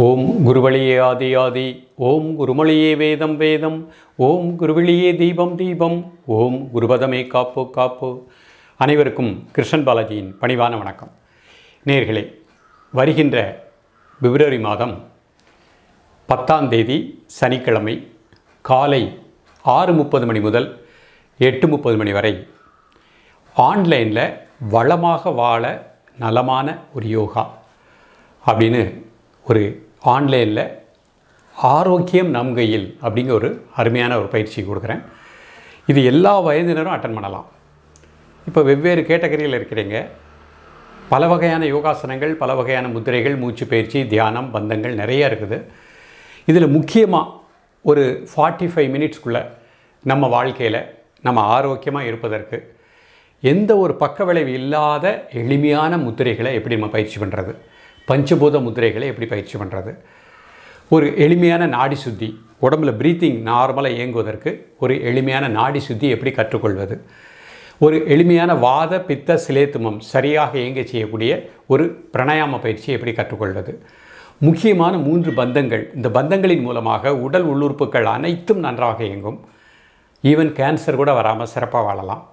ஓம் குருவழியே ஆதி ஆதி ஓம் குருமொழியே வேதம் வேதம் ஓம் குருவழியே தீபம் தீபம் ஓம் குருபதமே காப்பு காப்பு. அனைவருக்கும் கிருஷ்ணன் பாலாஜியின் பணிவான வணக்கம். நேர்களே வருகின்ற பிப்ரவரி மாதம் பத்தாம் தேதி சனிக்கிழமை காலை ஆறு முப்பது மணி முதல் எட்டு முப்பது மணி வரை ஆன்லைனில் வளமாக வாழ நலமான ஒரு யோகா அப்படின்னு ஒரு ஆன்லைனில் ஆரோக்கியம் நம் கையில் அப்படிங்கிற ஒரு அருமையான ஒரு பயிற்சி கொடுக்குறேன். இது எல்லா வயதினரும் அட்டன் பண்ணலாம். இப்போ வெவ்வேறு கேட்டகரியில் இருக்கிறீங்க. பல வகையான யோகாசனங்கள் பல வகையான முத்திரைகள் மூச்சு பயிற்சி தியானம் பந்தங்கள் நிறைய இருக்குது. இதில் முக்கியமாக ஒரு ஃபார்ட்டி ஃபைவ் மினிட்ஸ்க்குள்ளே நம்ம வாழ்க்கையில் நம்ம ஆரோக்கியமாக இருப்பதற்கு எந்த ஒரு பக்க விளைவு இல்லாத எளிமையான முத்திரைகளை எப்படி நம்ம பயிற்சி பண்ணுறது பஞ்சபூத முதிரைகளை எப்படி பயிற்சி பண்ணுறது ஒரு எளிமையான நாடி சுத்தி உடம்புல ப்ரீத்திங் நார்மலாக இயங்குவதற்கு ஒரு எளிமையான நாடி சுத்தி எப்படி கற்றுக்கொள்வது? ஒரு எளிமையான வாத பித்த சிலேத்துமம் சரியாக இயங்க செய்யக்கூடிய ஒரு பிரணாயாம பயிற்சியை எப்படி கற்றுக்கொள்வது? முக்கியமான மூன்று பந்தங்கள். இந்த பந்தங்களின் மூலமாக உடல் உள்ளுறுப்புகள் அனைத்தும் நன்றாக இயங்கும். ஈவன் கேன்சர் கூட வராமல் சிறப்பாக வாழலாம்.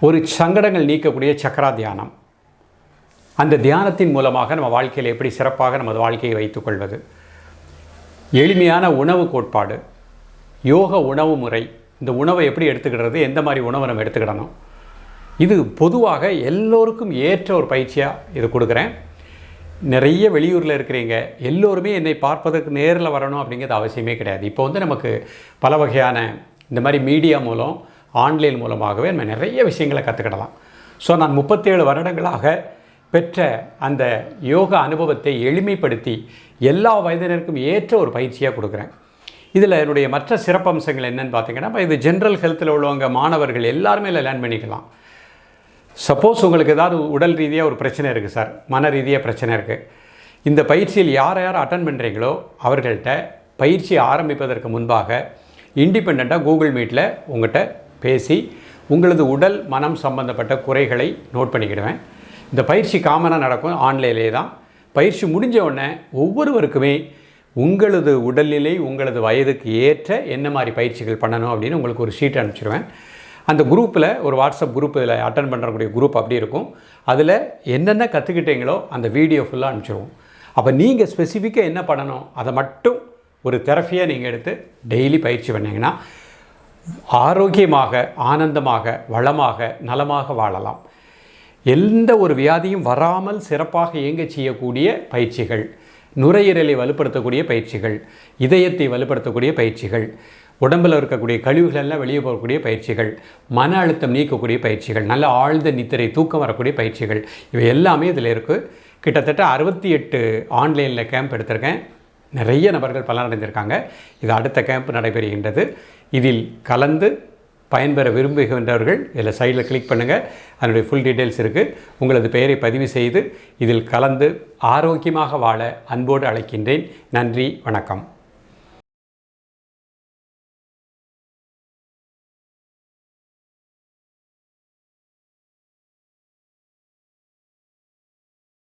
ஒரு சங்கடங்கள் நீக்கக்கூடிய சக்கரா தியானம். அந்த தியானத்தின் மூலமாக நம்ம வாழ்க்கையில் எப்படி சிறப்பாக நமது வாழ்க்கையை வைத்துக்கொள்வது எளிமையான உணவு கோட்பாடு யோக உணவு முறை இந்த உணவை எப்படி எடுத்துக்கிடுறது எந்த மாதிரி உணவை நம்ம எடுத்துக்கிடணும்? இது பொதுவாக எல்லோருக்கும் ஏற்ற ஒரு பயிற்சியாக இது கொடுக்குறேன். நிறைய வெளியூரில் இருக்கிறீங்க எல்லோருமே என்னை பார்ப்பதற்கு நேரில் வரணும் அப்படிங்கிறது அவசியமே கிடையாது. இப்போ வந்து நமக்கு பல வகையான இந்த மாதிரி மீடியா மூலம் ஆன்லைன் மூலமாகவே நம்ம நிறைய விஷயங்களை கற்றுக்கிடலாம் ஸோ நான் முப்பத்தேழு வருடங்களாக பெற்ற அந்த யோகா அனுபவத்தை எளிமைப்படுத்தி எல்லா வயதினருக்கும் ஏற்ற ஒரு பயிற்சியாக கொடுக்குறேன். இதில் என்னுடைய மற்ற சிறப்பம்சங்கள் என்னென்னு பார்த்தீங்கன்னா இது ஜென்ரல் ஹெல்த்தில் உள்ளவங்க மாணவர்கள் எல்லாருமே இதில் லேர்ன் பண்ணிக்கலாம். சப்போஸ் உங்களுக்கு ஏதாவது உடல் ரீதியாக ஒரு பிரச்சனை இருக்குது சார். மன ரீதியாக பிரச்சனை இருக்குது இந்த பயிற்சியில் யார் யார் அட்டன் பண்ணுறீங்களோ அவர்கள்ட்ட பயிற்சி ஆரம்பிப்பதற்கு முன்பாக இண்டிபெண்ட்டாக கூகுள் மீட்டில் உங்கள்கிட்ட பேசி உங்களது உடல் மனம் சம்பந்தப்பட்ட குறைகளை நோட் பண்ணிக்கிடுவேன். இந்த பயிற்சி காமனாக நடக்கும் ஆன்லைன்லேயே தான். பயிற்சி முடிஞ்ச உடனே ஒவ்வொருவருக்குமே உங்களது உடல்நிலை உங்களது வயதுக்கு ஏற்ற என்ன மாதிரி பயிற்சிகள் பண்ணணும் அப்படின்னு உங்களுக்கு ஒரு ஷீட் அனுப்பிச்சிடுவேன் அந்த குரூப்பில் ஒரு வாட்ஸ்அப் குரூப் இதில் அட்டன் பண்ணுறக்கூடிய குரூப் அப்படி இருக்கும். அதில் என்னென்ன கற்றுக்கிட்டீங்களோ அந்த வீடியோ ஃபுல்லாக அனுப்பிச்சிடுவோம் அப்போ நீங்கள் ஸ்பெசிஃபிக்காக என்ன பண்ணணும் அதை மட்டும் ஒரு தெரப்பியாக நீங்கள் எடுத்து டெய்லி பயிற்சி பண்ணிங்கன்னா ஆரோக்கியமாக ஆனந்தமாக வளமாக நலமாக வாழலாம். எந்த ஒரு வியாதியும் வராமல் சிறப்பாக இயங்க செய்யக்கூடிய பயிற்சிகள். நுரையீரலை வலுப்படுத்தக்கூடிய பயிற்சிகள் இதயத்தை வலுப்படுத்தக்கூடிய பயிற்சிகள் உடம்பில் இருக்கக்கூடிய கழிவுகள் எல்லாம் வெளியே போகக்கூடிய பயிற்சிகள் மன அழுத்தம் நீக்கக்கூடிய பயிற்சிகள் நல்ல ஆழ்ந்த நித்திரை தூக்கம் வரக்கூடிய பயிற்சிகள் இவை எல்லாமே இதில் இருக்குது கிட்டத்தட்ட அறுபத்தி எட்டு ஆன்லைனில் கேம்ப் எடுத்திருக்கேன். நிறைய நபர்கள் பலனடைந்திருக்காங்க. இது அடுத்த கேம்ப் நடைபெறுகின்றது. இதில் கலந்து பயன்பெற விரும்புகின்றவர்கள் இதில் சைடில் கிளிக் பண்ணுங்கள் அதனுடைய ஃபுல் டீட்டெயில்ஸ் இருக்குது உங்களது பெயரை பதிவு செய்து இதில் கலந்து ஆரோக்கியமாக வாழ அன்போடு அழைக்கின்றேன். நன்றி வணக்கம்.